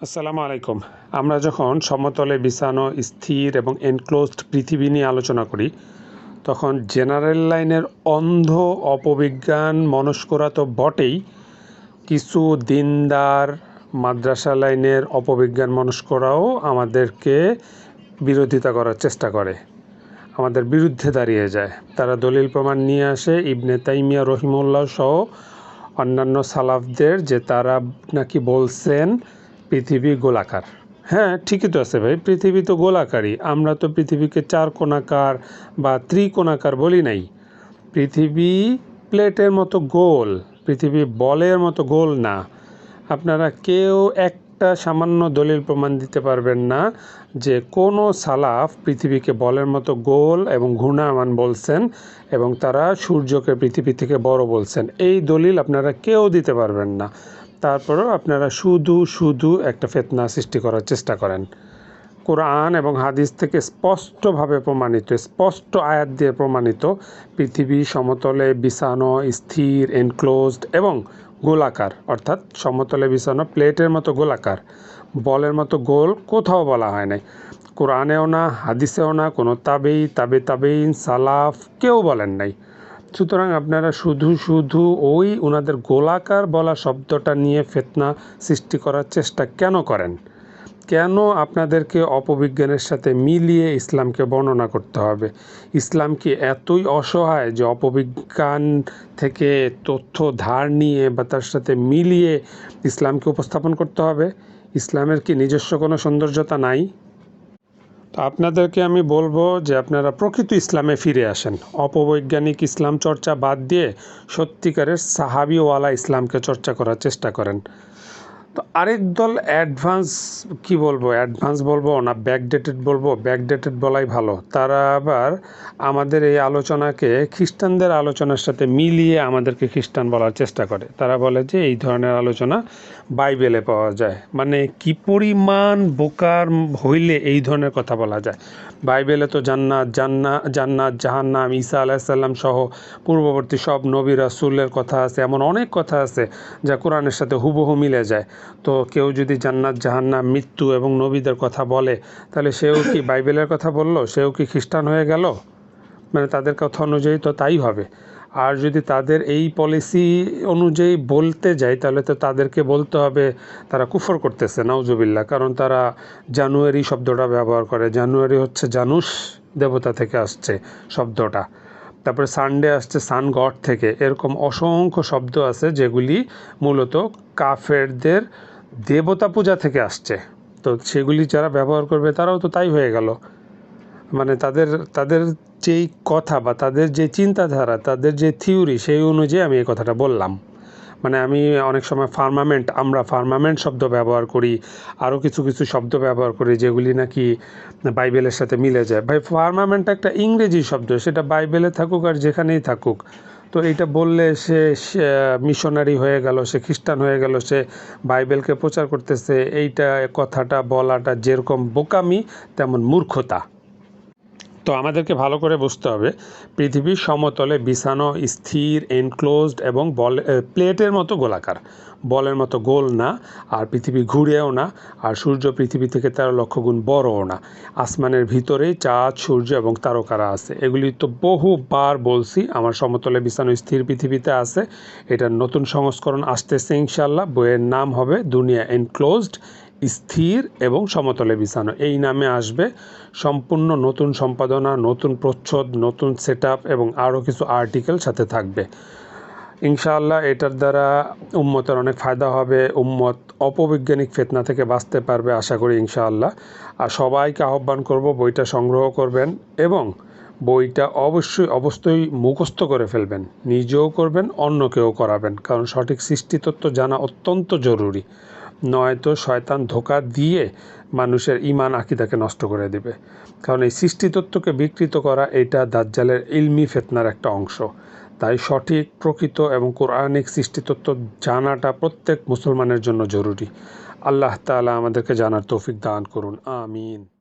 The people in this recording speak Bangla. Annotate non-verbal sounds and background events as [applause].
আসসালামু আলাইকুম। আমরা যখন সমতলে বিছানো, স্থির এবং এনক্লোজড পৃথিবী নিয়ে আলোচনা করি, তখন জেনারেল লাইনের অন্ধ অপবিজ্ঞান মনস্করা তো বটেই। কিছু দিনদার মাদ্রাসা লাইনের অপবিজ্ঞান মনস্করাও আমাদেরকে বিরোধিতা করার চেষ্টা করে। আমাদের বিরুদ্ধে দাঁড়িয়ে যায়। তারা দলিল প্রমাণ নিয়ে আসে, ইবনে তাইমিয়া রহিমুল্লাহ সহ অন্যান্য সালাফদের যে তারা নাকি বলছেন পৃথিবী গোলাকার। হ্যাঁ ঠিকই তো আছে ভাই, পৃথিবী তো গোলাকারই। আমরা তো পৃথিবীকে চার কোণাকার বা ত্রিকোণাকার বলি নাই। পৃথিবী প্লেটের মতো গোল, পৃথিবী বলের মতো গোল না। আপনারা কেউ একটা সামান্য দলিল প্রমাণ দিতে পারবেন না যে কোনো সালাফ পৃথিবীকে বলের মতো গোল এবং ঘূর্ণায়মান বলছেন এবং তারা সূর্যকে পৃথিবী থেকে বড় বলছেন। এই দলিল আপনারা কেউ দিতে পারবেন না। তারপরেও আপনারা শুধু শুধু একটা ফেতনা সৃষ্টি করার চেষ্টা করেন। কোরআন এবং হাদিস থেকে স্পষ্টভাবে প্রমাণিত, স্পষ্ট আয়াত দিয়ে প্রমাণিত পৃথিবী সমতলে বিছানো, স্থির এনক্লোজড এবং গোলাকার, অর্থাৎ সমতলে বিছানো প্লেটের মতো গোলাকার, বলের মতো গোল কোথাও বলা হয় নাই। কোরআনেও না, হাদিসেও না, কোনো তাবেই, তাবে তাবেইন, সালাফ কেউ বলেন নাই। সুতরাং আপনারা শুধু শুধু ওই ওনাদের গোলাকার বলা শব্দটা নিয়ে ফেতনা সৃষ্টি করার চেষ্টা কেন করেন? কেন আপনাদেরকে অপবিজ্ঞানের সাথে মিলিয়ে ইসলামকে বর্ণনা করতে হবে? ইসলাম কি এতই অসহায় যে অপবিজ্ঞান থেকে তথ্য ধার নিয়ে বা তার সাথে মিলিয়ে ইসলামকে উপস্থাপন করতে হবে? ইসলামের কি নিজস্ব কোনো সৌন্দর্যতা নাই? আপনাদেরকে আমি বলব যে আপনারা প্রকৃত ইসলামে ফিরে আসেন। অপবৈজ্ঞানিক ইসলাম চর্চা বাদ দিয়ে সত্যিকারের সাহাবিওয়ালা ইসলামকে চর্চা করার চেষ্টা করেন। তো আরেক দল অ্যাডভান্স কি বলব অ্যাডভান্স বলব না ব্যাকডেটেড বলব ব্যাকডেটেড বলাই ভালো। তারা আবার আমাদের এই আলোচনাকে, খ্রিস্টানদের আলোচনার সাথে মিলিয়ে আমাদেরকে খ্রিস্টান বলার চেষ্টা করে। তারা বলে যে এই ধরনের আলোচনা বাইবেলে পাওয়া যায়। মানে কি পরিমাণ বোকার হইলে এই ধরনের কথা বলা যায়। বাইবেলে তো জান্নাত জান্না জান্নাত, জাহান্নাম, ঈসা আলাহিসাল্লাম সহ পূর্ববর্তী সব নবী রাসুলের কথা আছে, এমন অনেক কথা আছে যা কোরআনের সাথে হুবহু মিলে যায়। তো কেউ যদি জান্নাত জাহান্নাম মৃত্যু এবং নবীদের কথা বলে তাহলে সেও কি [coughs] বাইবেলের কথা বলল? সেও কি খ্রিস্টান হয়ে গেল? মানে তাদের কথা অনুযায়ী তো তাই হবে। আর যদি তাদের এই পলিসি অনুযায়ী বলতে যাই তাহলে তো তাদেরকে বলতে হবে তারা কুফর করতেছে নাউজুবিল্লা কারণ তারা জানুয়ারি শব্দটা ব্যবহার করে। জানুয়ারি হচ্ছে জানুস দেবতা থেকে আসছে শব্দটা। তারপরে সানডে আসছে সান গড থেকে। এরকম অসংখ্য শব্দ আছে যেগুলি মূলত কাফেরদের দেবতা পূজা থেকে আসছে। তো সেগুলি যারা ব্যবহার করবে তারাও তো তাই হয়ে গেল। মানে তাদের তাদের যেই কথা বা তাদের যে চিন্তাধারা, তাদের যে থিওরি সেই অনুযায়ী আমি এই কথাটা বললাম। মানে আমি অনেক সময় ফার্মামেন্ট, আমরা ফার্মামেন্ট শব্দ ব্যবহার করি আরও কিছু কিছু শব্দ ব্যবহার করি যেগুলি নাকি বাইবেলের সাথে মিলে যায়। ভাই, ফার্মামেন্ট একটা ইংরেজি শব্দ, সেটা বাইবেলে থাকুক আর যেখানেই থাকুক। তো এইটা বললে সে, মিশনারি হয়ে গেল, সে খ্রিস্টান হয়ে গেল, সে বাইবেলকে প্রচার করতেছে, এইটা কথাটা, বলাটা যেরকম বোকামি, তেমন মূর্খতা। তো আমাদেরকে ভালো করে বুঝতে হবে, পৃথিবীর সমতলে বিছানো স্থির এনক্লোজড এবং বল প্লেটের মতো গোলাকার। বলের মতো গোল না, আর পৃথিবী ঘুরেও না, আর সূর্য পৃথিবী থেকে তেরো লক্ষ গুণ বড়ও না। আসমানের ভিতরেই চাঁদ, সূর্য এবং তারকারা আছে। এগুলি তো বহুবার বলছি, আমার সমতলে বিছানো স্থির পৃথিবীতে আছে। এটার নতুন সংস্করণ আসতেছে ইনশাল্লাহ বইয়ের নাম হবে দুনিয়া এনক্লোজড স্থির এবং সমতলে বিছানো। এই নামে আসবে সম্পূর্ণ নতুন সম্পাদনা, নতুন প্রচ্ছদ, নতুন সেট এবং আরও কিছু আর্টিকেল সাথে থাকবে। ইনশাআল্লাহ এটার দ্বারা উম্মতের অনেক ফায়দা হবে। উম্মত অপবৈজ্ঞানিক ফেতনা থেকে বাঁচতে পারবে আশা করি ইনশাআল্লাহ। আর সবাইকে আহ্বান করব বইটা সংগ্রহ করবেন এবং বইটা অবশ্যই অবশ্যই মুখস্থ করে ফেলবেন। নিজেও করবেন, অন্যকেও করাবেন। কারণ সঠিক সৃষ্টিতত্ত্ব জানা অত্যন্ত জরুরি। নয়তো শয়তান ধোকা দিয়ে মানুষের ইমান আকিদাকে নষ্ট করে দেবে। কারণ এই সৃষ্টিতত্ত্বকে বিকৃত করা এটা দাজ্জালের ইলমি ফেতনার একটা অংশ। তাই সঠিক, প্রকৃত এবং কোরআনিক সৃষ্টিতত্ত্ব জানাটা প্রত্যেক মুসলমানের জন্য জরুরি। আল্লাহ তালা আমাদেরকে জানার তৌফিক দান করুন। আমিন।